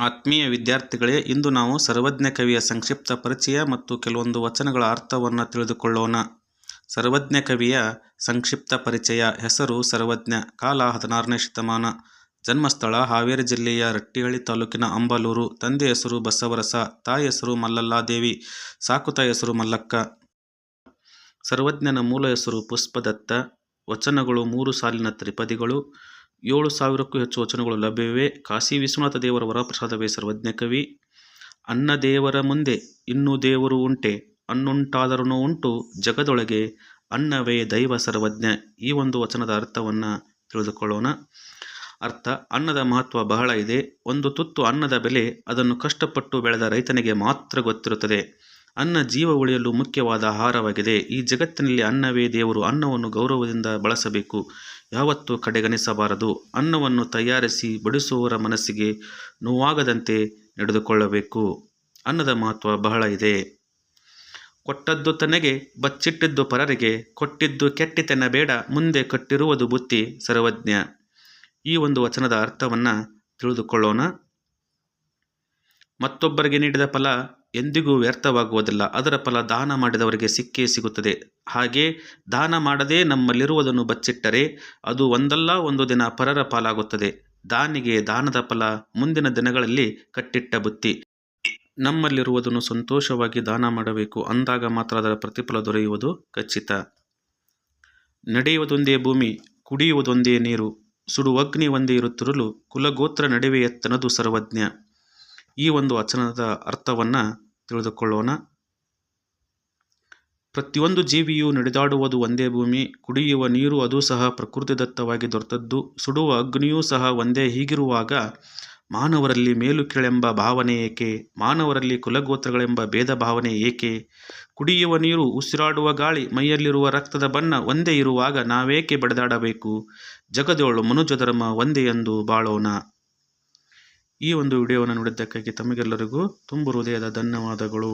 ಆತ್ಮೀಯ ವಿದ್ಯಾರ್ಥಿಗಳೇ, ಇಂದು ನಾವು ಸರ್ವಜ್ಞ ಕವಿಯ ಸಂಕ್ಷಿಪ್ತ ಪರಿಚಯ ಮತ್ತು ಕೆಲವೊಂದು ವಚನಗಳ ಅರ್ಥವನ್ನು ತಿಳಿದುಕೊಳ್ಳೋಣ. ಸರ್ವಜ್ಞ ಕವಿಯ ಸಂಕ್ಷಿಪ್ತ ಪರಿಚಯ ಹೆಸರು ಸರ್ವಜ್ಞ, ಕಾಲ ಹದಿನಾರನೇ ಶತಮಾನ. ಜನ್ಮಸ್ಥಳ ಹಾವೇರಿ ಜಿಲ್ಲೆಯ ರಟ್ಟಿಹಳ್ಳಿ ತಾಲೂಕಿನ ಅಂಬಲೂರು. ತಂದೆ ಹೆಸರು ಬಸವರಸ, ತಾಯಿ ಹೆಸರು ಮಲ್ಲಲ್ಲಾದೇವಿ, ಸಾಕುತ ಹೆಸರು ಮಲ್ಲಕ್ಕ. ಸರ್ವಜ್ಞನ ಮೂಲ ಹೆಸರು ಪುಷ್ಪದತ್ತ. ವಚನಗಳು ಮೂರು ಸಾಲಿನ ತ್ರಿಪದಿಗಳು. ಏಳು ಸಾವಿರಕ್ಕೂ ಹೆಚ್ಚು ವಚನಗಳು ಲಭ್ಯವಿವೆ. ಕಾಶಿ ವಿಶ್ವನಾಥ ದೇವರ ವರಪ್ರಸಾದವೇ ಸರ್ವಜ್ಞ ಕವಿ. ಅನ್ನ ದೇವರ ಮುಂದೆ ಇನ್ನೂ ದೇವರು ಉಂಟೆ. ಅನ್ನುಂಟಾದರೂ ಉಂಟು ಜಗದೊಳಗೆ. ಅನ್ನವೇ ದೈವ ಸರ್ವಜ್ಞ. ಈ ಒಂದು ವಚನದ ಅರ್ಥವನ್ನು ತಿಳಿದುಕೊಳ್ಳೋಣ. ಅರ್ಥ, ಅನ್ನದ ಮಹತ್ವ ಬಹಳ ಇದೆ. ಒಂದು ತುತ್ತು ಅನ್ನದ ಬೆಲೆ ಅದನ್ನು ಕಷ್ಟಪಟ್ಟು ಬೆಳೆದ ರೈತನಿಗೆ ಮಾತ್ರ ಗೊತ್ತಿರುತ್ತದೆ. ಅನ್ನ ಜೀವ ಉಳಿಯಲು ಮುಖ್ಯವಾದ ಆಹಾರವಾಗಿದೆ. ಈ ಜಗತ್ತಿನಲ್ಲಿ ಅನ್ನವೇ ದೇವರು ಅನ್ನವನ್ನು ಗೌರವದಿಂದ ಬಳಸಬೇಕು. ಯಾವತ್ತೂ ಕಡೆಗಣಿಸಬಾರದು. ಅನ್ನವನ್ನು ತಯಾರಿಸಿ ಬಡಿಸುವವರ ಮನಸ್ಸಿಗೆ ನೋವಾಗದಂತೆ ನಡೆದುಕೊಳ್ಳಬೇಕು. ಅನ್ನದ ಮಹತ್ವ ಬಹಳ ಇದೆ. ಕೊಟ್ಟದ್ದು ತನಗೆ, ಬಚ್ಚಿಟ್ಟಿದ್ದು ಪರರಿಗೆ, ಕೊಟ್ಟಿದ್ದು ಕೆಟ್ಟಿತೆನ್ನಬೇಡ ಮುಂದೆ ಕಟ್ಟಿರುವುದು ಬುತ್ತಿ ಸರ್ವಜ್ಞ. ಈ ಒಂದು ವಚನದ ಅರ್ಥವನ್ನು ತಿಳಿದುಕೊಳ್ಳೋಣ. ಮತ್ತೊಬ್ಬರಿಗೆ ನೀಡಿದ ಫಲ ಎಂದಿಗೂ ವ್ಯರ್ಥವಾಗುವುದಿಲ್ಲ. ಅದರ ಫಲ ದಾನ ಮಾಡಿದವರಿಗೆ ಸಿಕ್ಕೇ ಸಿಗುತ್ತದೆ. ಹಾಗೆ ದಾನ ಮಾಡದೇ ನಮ್ಮಲ್ಲಿರುವುದನ್ನು ಬಚ್ಚಿಟ್ಟರೆ ಅದು ಒಂದಲ್ಲ, ಒಂದು ದಿನ ಪರರ ಪಾಲಾಗುತ್ತದೆ. ದಾನಿಗೆ ದಾನದ ಫಲ ಮುಂದಿನ ದಿನಗಳಲ್ಲಿ ಕಟ್ಟಿಟ್ಟ ಬುತ್ತಿ. ನಮ್ಮಲ್ಲಿರುವುದನ್ನು ಸಂತೋಷವಾಗಿ ದಾನ ಮಾಡಬೇಕು. ಅಂದಾಗ ಮಾತ್ರ ಅದರ ಪ್ರತಿಫಲ ದೊರೆಯುವುದು ಖಚಿತ. ನಡೆಯುವುದೊಂದೇ ಭೂಮಿ, ಕುಡಿಯುವುದೊಂದೇ ನೀರು. ಸುಡುವಗ್ನಿ ಒಂದೇ ಇರುತ್ತಿರಲು ಕುಲಗೋತ್ರ ನಡುವೆ ಎತ್ತನದು ಸರ್ವಜ್ಞ. ಈ ಒಂದು ವಚನದ ಅರ್ಥವನ್ನು ತಿಳಿದುಕೊಳ್ಳೋಣ. ಪ್ರತಿಯೊಂದು ಜೀವಿಯು ನಡೆದಾಡುವುದು ಒಂದೇ ಭೂಮಿ, ಕುಡಿಯುವ ನೀರು ಅದು ಸಹ ಪ್ರಕೃತಿದತ್ತವಾಗಿ ದೊರೆತದ್ದು, ಸುಡುವ ಅಗ್ನಿಯೂ ಸಹ ಒಂದೇ ಹೀಗಿರುವಾಗ ಮಾನವರಲ್ಲಿ ಮೇಲು ಕೀಳೆಂಬ ಭಾವನೆ ಏಕೆ, ಮಾನವರಲ್ಲಿ ಕುಲಗೋತ್ರಗಳೆಂಬ ಭೇದ ಭಾವನೆ ಏಕೆ, ಕುಡಿಯುವ ನೀರು ಉಸಿರಾಡುವ ಗಾಳಿ, ಮೈಯಲ್ಲಿರುವ ರಕ್ತದ ಬಣ್ಣ ಒಂದೇ ಇರುವಾಗ ನಾವೇಕೆ ಬಡಿದಾಡಬೇಕು, ಜಗದೋಳು ಮನುಜ ಧರ್ಮ ಒಂದೇ ಎಂದು ಬಾಳೋಣ. ಈ ಒಂದು ವಿಡಿಯೋವನ್ನು ನೋಡಿದ್ದಕ್ಕಾಗಿ ತಮಗೆಲ್ಲರಿಗೂ ತುಂಬು ಹೃದಯದ ಧನ್ಯವಾದಗಳು.